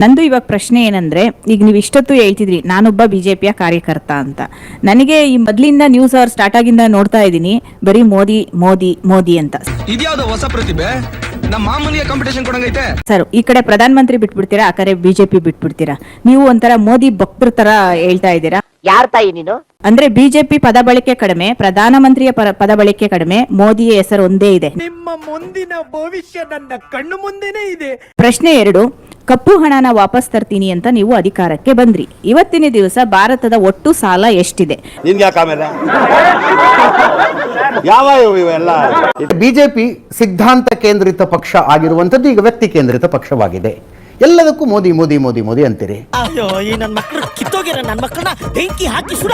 ನಂದು ಇವಾಗ ಪ್ರಶ್ನೆ ಏನಂದ್ರೆ ಈಗ ನೀವು ಇಷ್ಟೊತ್ತು ಹೇಳ್ತಿದ್ರಿ ನಾನೊಬ್ಬ ಬಿಜೆಪಿಯ ಕಾರ್ಯಕರ್ತ ಅಂತ. ನನಗೆ ಈ ಮೊದ್ಲಿಂದ ನ್ಯೂಸ್ ಅವರ್ ಸ್ಟಾರ್ಟ್ ಆಗಿಂದ ನೋಡ್ತಾ ಇದ್ದೀನಿ ಬರೀ ಮೋದಿ ಮೋದಿ ಮೋದಿ ಅಂತ. ಇದ್ಯಾವ್ದೋ ಹೊಸ ಪ್ರತಿಭೆ? ನಮ್ಮ ಮಾಮೂಲಿಯ ಕಾಂಪಿಟೇಷನ್ ಕೊಡಂಗೈತೆ. ಸರ್ ಈ ಕಡೆ ಪ್ರಧಾನ ಮಂತ್ರಿ ಬಿಟ್ಬಿಡ್ತೀರಾ ಆ ಕಡೆ ಬಿಜೆಪಿ ಬಿಟ್ಬಿಡ್ತೀರಾ? ನೀವು ಒಂಥರ ಮೋದಿ ಭಕ್ತರ ತರ ಹೇಳ್ತಾ ಇದ್ದೀರಾ? ಯಾರ್ ತಾಯಿ ನೀನು? ಅಂದ್ರೆ ಬಿಜೆಪಿ ಪದ ಬಳಕೆ ಕಡಿಮೆ ಪ್ರಧಾನಮಂತ್ರಿಯ ಪರ- ಪದ ಬಳಕೆ ಕಡಿಮೆ ಮೋದಿಯ ಹೆಸರು ಒಂದೇ ಇದೆ. ನಿಮ್ಮ ಮುಂದಿನ ಭವಿಷ್ಯ ನನ್ನ ಕಣ್ಣು ಮುಂದೆನೇ ಇದೆ. ಪ್ರಶ್ನೆ ಎರಡು ಕಪ್ಪು ಹಣನ ವಾಪಸ್ ತರ್ತೀನಿ ಅಂತ ನೀವು ಅಧಿಕಾರಕ್ಕೆ ಬಂದ್ರಿ. ಇವತ್ತಿನ ದಿವಸ ಭಾರತದ ಒಟ್ಟು ಸಾಲ ಎಷ್ಟಿದೆ? ನಿನ್ಗೆ ಯಾಕೆ ಆಮೇಲೆ? ಯಾವ ಇವು ಇವೆಲ್ಲ? ಬಿಜೆಪಿ ಸಿದ್ಧಾಂತ ಕೇಂದ್ರಿತ ಪಕ್ಷ ಆಗಿರುವಂಥದ್ದು ಈಗ ವ್ಯಕ್ತಿ ಕೇಂದ್ರಿತ ಪಕ್ಷವಾಗಿದೆ. ಎಲ್ಲದಕ್ಕೂ ಮೋದಿ ಮೋದಿ ಮೋದಿ ಮೋದಿ ಅಂತೀರಿ. ಅಯ್ಯೋ ಈ ನನ್ನ ಮಕ್ಕಳು ಕಿತ್ತೋಗಿರ ನನ್ನ ಮಕ್ಕಳನ್ನ ಬೆಂಕಿ ಹಾಕಿ ಸುಡ.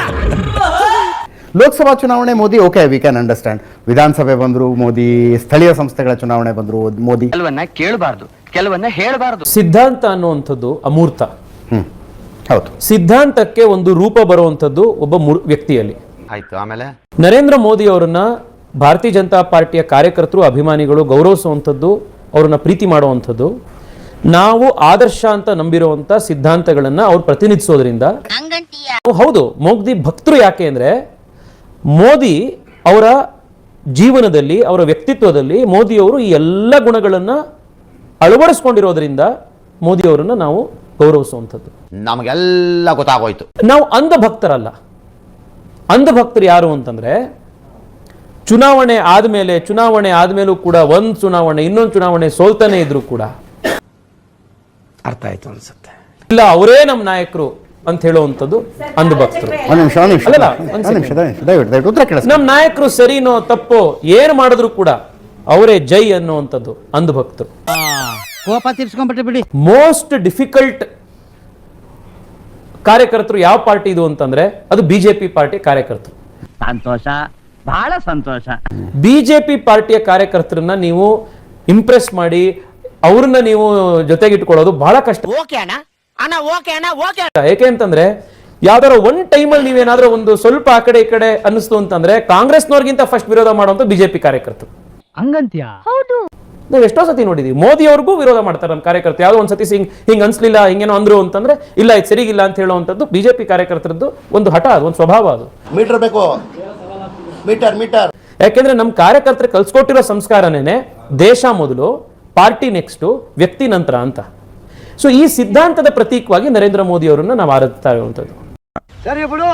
ಲೋಕಸಭಾ ಚುನಾವಣೆ Modi okay we can understand ವಿಧಾನಸಭೆ ಬಂದ್ರು ಮೋದಿ ಸ್ಥಳೀಯ ಸಂಸ್ಥೆಗಳ ಚುನಾವಣೆ ಬಂದ್ರು ಮೋದಿ. ಕೇಳಬಾರದು ಕೇಳಬಾರ್ದು. ಕೆಲವನ್ನ ಹೇಳಬಾರದು. ಸಿದ್ಧಾಂತ ಅನ್ನುವಂಥದ್ದು ಅಮೂರ್ತ. ಹ್ಮ್. ಹೌದು. ಸಿದ್ಧಾಂತಕ್ಕೆ ಒಂದು ರೂಪ ಬರುವಂಥದ್ದು ಒಬ್ಬ ಮೂರ್- ವ್ಯಕ್ತಿಯಲ್ಲಿ. ಆಯ್ತು ಆಮೇಲೆ? ನರೇಂದ್ರ ಮೋದಿ ಅವರನ್ನ ಭಾರತೀಯ ಜನತಾ ಪಾರ್ಟಿಯ ಕಾರ್ಯಕರ್ತರು ಅಭಿಮಾನಿಗಳು ಗೌರವಿಸುವಂಥದ್ದು ಅವ್ರನ್ನ ಪ್ರೀತಿ ಮಾಡುವಂಥದ್ದು. ನಾವು ಆದರ್ಶ ಅಂತ ನಂಬಿರುವಂತ ಸಿದ್ಧಾಂತಗಳನ್ನ ಅವ್ರು ಪ್ರತಿನಿಧಿಸೋದ್ರಿಂದ ಹೌದು ಮೋದಿ ಭಕ್ತರು ಯಾಕೆ ಅಂದ್ರೆ ಮೋದಿ ಅವರ ಜೀವನದಲ್ಲಿ ಅವರ ವ್ಯಕ್ತಿತ್ವದಲ್ಲಿ ಮೋದಿಯವರು ಈ ಎಲ್ಲ ಗುಣಗಳನ್ನ ಅಳವಡಿಸ್ಕೊಂಡಿರೋದ್ರಿಂದ ಮೋದಿಯವರನ್ನ ನಾವು ಗೌರವಿಸುವಂಥದ್ದು. ನಮಗೆಲ್ಲ ಗೊತ್ತಾಗೋಯ್ತು. ನಾವು ಅಂಧ ಭಕ್ತರಲ್ಲ ಅಂಧ ಭಕ್ತರು ಯಾರು ಅಂತಂದ್ರೆ ಚುನಾವಣೆ ಆದಮೇಲೆ ಚುನಾವಣೆ ಆದಮೇಲೂ ಕೂಡ ಒಂದ್ ಚುನಾವಣೆ ಇನ್ನೊಂದು ಚುನಾವಣೆ ಸೋಲ್ತಾನೆ ಇದ್ರು ಕೂಡ ಅರ್ಥ ಆಯ್ತು ಅನ್ಸುತ್ತೆ. ಇಲ್ಲ ಅವರೇ ನಮ್ಮ ನಾಯಕರು ಅಂತ ಹೇಳುವಂಥದ್ದು ಅಂಧ ಭಕ್ತರು ಒಂದು ನಿಮಿಷ ಒಂದು ಒಂದು ಒಂದ್ ನಿಮಿಷ ದಯವಿಟ್ಟು ದಯವಿಟ್ಟು ದಯವಿಟ್ಟು ಉತ್ತರ ಕೇಳಿಸ್ ನಮ್ಮ ನಾಯಕರು ಸರಿನೋ ತಪ್ಪೋ ಏನು ಮಾಡಿದ್ರು ಕೂಡ ಅವರೇ ಜೈ ಅನ್ನುವಂಥದ್ದು ಅಂಧ ಭಕ್ತರು. ಕೋಪ ತೀರ್ಸ್ಕೊಂಡ್ಬಿಟ್ಟೆ ಬಿಡಿ. ಮೋಸ್ಟ್ ಡಿಫಿಕಲ್ಟ್ ಕಾರ್ಯಕರ್ತರು ಯಾವ ಪಾರ್ಟಿ ಇದು ಅಂತಂದ್ರೆ ಅದು ಬಿಜೆಪಿ ಪಾರ್ಟಿ ಕಾರ್ಯಕರ್ತರು. ಸಂತೋಷ ಬಹಳ ಸಂತೋಷ. ಬಿಜೆಪಿ ಪಾರ್ಟಿಯ ಕಾರ್ಯಕರ್ತರನ್ನ ನೀವು ಇಂಪ್ರೆಸ್ ಮಾಡಿ ಅವ್ರನ್ನ ನೀವು ಜೊತೆಗಿಟ್ಕೊಳ್ಳೋದು ಬಹಳ ಕಷ್ಟ. ಓಕೆ ಅಣ್ಣ. ಅಣ್ಣ ಓಕೆ ಅಣ್ಣ ಓಕೆ ಏಕೆ ಅಂತಂದ್ರೆ ಯಾವ್ದಾರ ಒನ್ ಟೈಮಲ್ಲಿ ನೀವೇನಾದ್ರೂ ಒಂದು ಸ್ವಲ್ಪ ಆ ಕಡೆ ಈ ಕಡೆ ಅನ್ನಿಸ್ತು ಅಂತಂದ್ರೆ ಕಾಂಗ್ರೆಸ್ನವ್ರಿಗಿಂತ ಫಸ್ಟ್ ವಿರೋಧ ಮಾಡುವಂತ ಬಿಜೆಪಿ ಕಾರ್ಯಕರ್ತರು. ಹಂಗಂತ್ಯಾ? ನಾವು ಎಷ್ಟೋ ಸತಿ ನೋಡಿದೀವಿ. ಮೋದಿ ಅವ್ರಿಗೂ ವಿರೋಧ ಮಾಡ್ತಾರೆ ನಮ್ಮ ಕಾರ್ಯಕರ್ತರು. ಯಾವ್ದೋ ಒಂದ್ ಸತಿ ಹಿಂಗ್ ಹಿಂಗ್ ಅನ್ಸ್ಲಿಲ್ಲ ಹಿಂಗೇನೋ ಅಂದ್ರು ಅಂತಂದ್ರೆ ಇಲ್ಲ ಇದು ಸರಿಗಿಲ್ಲ ಅಂತ ಹೇಳುವಂಥದ್ದು ಬಿಜೆಪಿ ಕಾರ್ಯಕರ್ತರದ್ದು ಒಂದು ಹಠ ಅದು ಒಂದು ಸ್ವಭಾವ ಅದು. ಮೀಟರ್ ಬೇಕು. Meter meter. ಯಾಕೆಂದ್ರೆ ನಮ್ಮ ಕಾರ್ಯಕರ್ತರು ಕಲ್ಸ್ಕೊಟ್ಟಿರೋ ಸಂಸ್ಕಾರನೇನೆ ದೇಶ ಮೊದಲು ಪಾರ್ಟಿ ನೆಕ್ಸ್ಟು ವ್ಯಕ್ತಿ ನಂತರ ಅಂತ. ಸೊ ಈ ಸಿದ್ಧಾಂತದ ಪ್ರತೀಕವಾಗಿ ನರೇಂದ್ರ ಮೋದಿ ಅವರನ್ನ ನಾವು ಆರಾಧಿಸ್ತಾ ಇರುವಂಥದ್ದು. ಸರಿ ಬಿಡು.